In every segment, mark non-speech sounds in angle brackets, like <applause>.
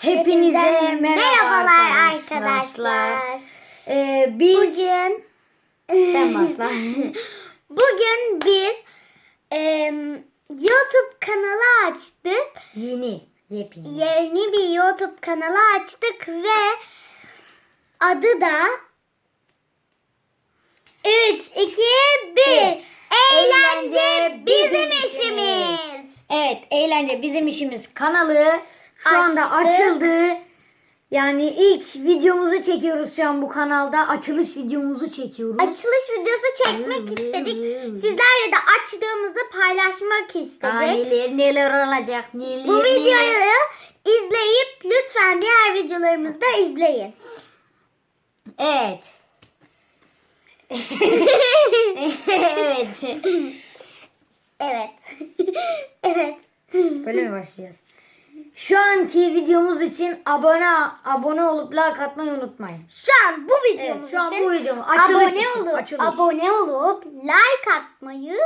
Hepinize Hepinizden merhaba merhabalar arkadaşlar. arkadaşlar. Ee, biz Bugün <laughs> sen başla. <laughs> bugün biz em, YouTube kanalı açtık. Yeni, yepyeni. Yeni bir YouTube kanalı açtık ve adı da 3 2 1 Eğlence bizim işimiz. Evet, eğlence bizim işimiz kanalı şu anda Açtık. açıldı. Yani ilk videomuzu çekiyoruz şu an bu kanalda. Açılış videomuzu çekiyoruz. Açılış videosu çekmek istedik. Sizlerle de açtığımızı paylaşmak istedik. Daha neler neler olacak neler Bu neler. videoyu izleyip lütfen diğer videolarımızı da izleyin. Evet. <laughs> evet. <laughs> Evet. <laughs> evet. Böyle mi başlayacağız? Şu anki videomuz için abone abone olup like atmayı unutmayın. Şu an bu videomuz Evet, şu an için bu videomuz açılış abone için, olup açılış. abone olup like atmayı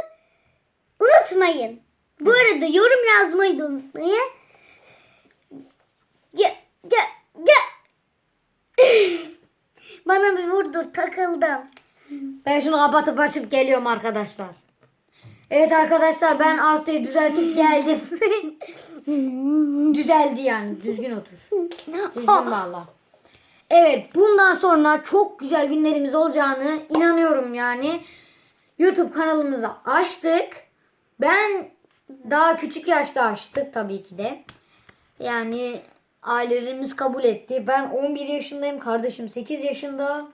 unutmayın. Bu arada yorum yazmayı da unutmayın. Gel gel gel. Bana bir vurdur takıldım. Ben şunu kapatıp açıp geliyorum arkadaşlar. Evet arkadaşlar ben Ağustos'u düzeltip geldim. <laughs> Düzeldi yani. Düzgün otur. Düzgün valla. Evet bundan sonra çok güzel günlerimiz olacağını inanıyorum yani. YouTube kanalımızı açtık. Ben daha küçük yaşta açtık tabii ki de. Yani ailelerimiz kabul etti. Ben 11 yaşındayım. Kardeşim 8 yaşında.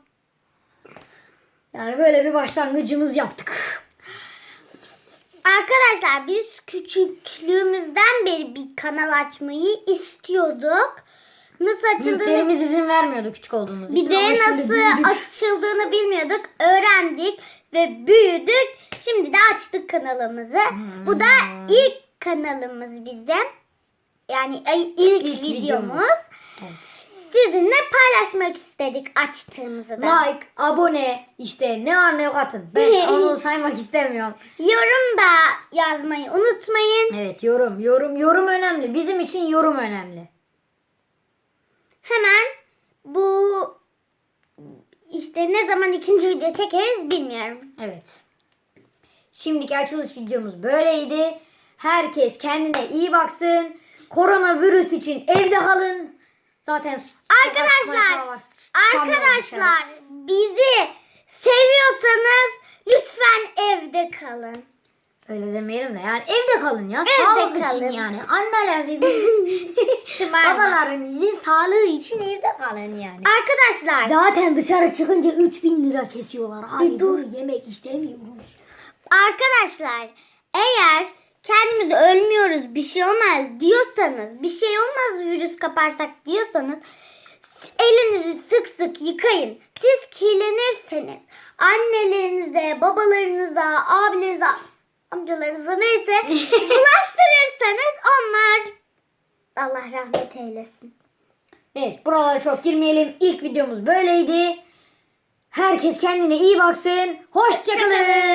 Yani böyle bir başlangıcımız yaptık. Arkadaşlar biz küçüklüğümüzden beri bir kanal açmayı istiyorduk. Nasıl açıldığını Büyüklerimiz izin vermiyordu küçük olduğumuz bir için. de ama şimdi nasıl büyüdük. açıldığını bilmiyorduk. Öğrendik ve büyüdük. Şimdi de açtık kanalımızı. Bu da Hmm. ilk kanalımız bizim. Yani ay- ilk, İlk videomuz. videomuz. Evet. Sizinle paylaşmak istedik açtığımızı da. Like, abone, işte ne var ne yok atın. Ben <laughs> onu saymak istemiyorum. Yorum da yazmayı unutmayın. Evet yorum, yorum, yorum önemli. Bizim için yorum önemli. Hemen bu işte ne zaman ikinci video çekeriz bilmiyorum. Evet. Şimdiki açılış videomuz böyleydi. Herkes kendine iyi baksın. Koronavirüs için evde kalın. Zaten Arkadaşlar. Arkadaşlar bizi seviyorsanız lütfen evde kalın. Öyle demeyelim de yani evde kalın ya. Evde Sağlık kalın. <laughs> için yani. Annelerin, Şımarma. babalarınızın sağlığı için evde kalın yani. Arkadaşlar Zaten dışarı çıkınca 3000 lira kesiyorlar. Abi dur. yemek istemiyoruz. arkadaşlar eğer kendimizi ölmüyoruz bir şey olmaz diyorsanız bir şey olmaz virüs kaparsak diyorsanız elinizi sık sık yıkayın. Siz kirlenirseniz annelerinize, babalarınıza, abilerinize, amcalarınıza neyse <laughs> bulaştırırsanız onlar Allah rahmet eylesin. Evet buralara çok girmeyelim. İlk videomuz böyleydi. Herkes kendine iyi baksın. Hoşçakalın.